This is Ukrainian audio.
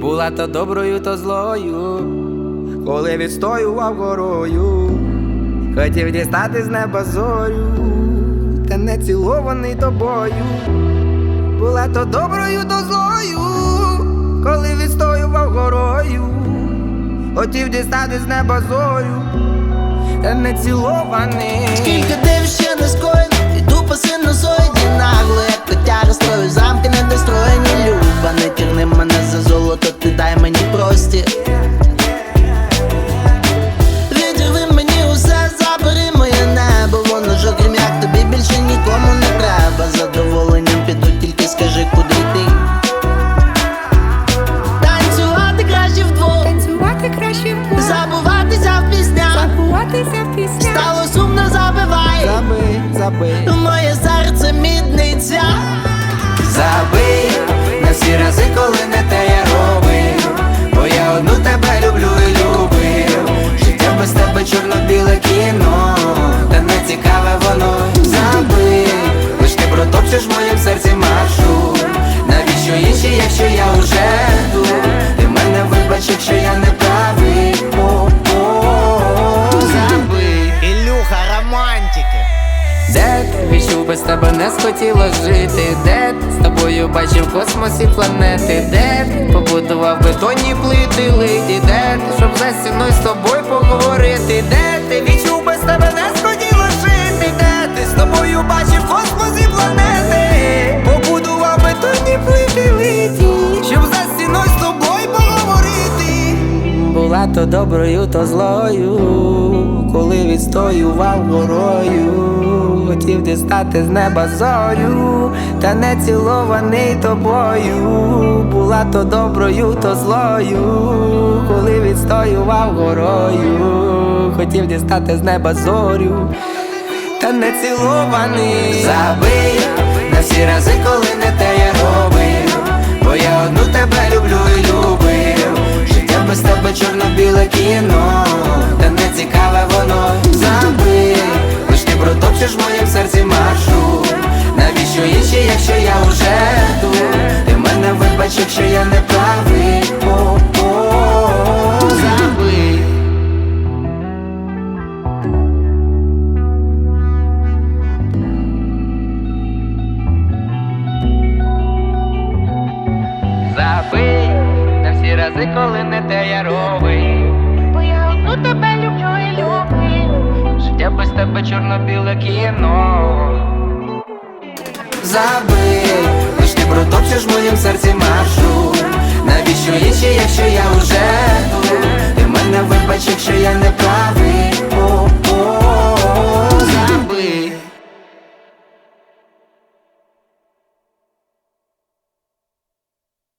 Була то доброю, то злою, коли відстоював горою, хотів дістати з неба зорю, та не цілований тобою. Була то доброю, то злою, коли відстоював горою, хотів дістати з неба зорю, та не цілований. Скільки див ще не скоєно, забуватися в піснях забуватися в піснях. Стало сумно, забивай Забий, забий. Моє серце мідниця Забий на всі рази, коли не без тебе не схотіло жити? Де з тобою бачив в космосі планети? Де побудував бетонні плити литі? Де щоб за стіною з тобою поговорити? Де ти відчув без тебе не То доброю, то злою, коли відстоював горою, хотів дістати з неба зорю, та не цілований тобою. Була то доброю, то злою, коли відстоював горою, хотів дістати з неба зорю, та не цілований. Забий на всі рази, коли не те я робив, Забий на всі рази, коли не те я робив. Бо я одну тебе люблю і люблю. Життя без тебе чорно-біле кіно. Забий, лиш ти протопчеш в моїм серці маршрут Навіщо інші, якщо я уже?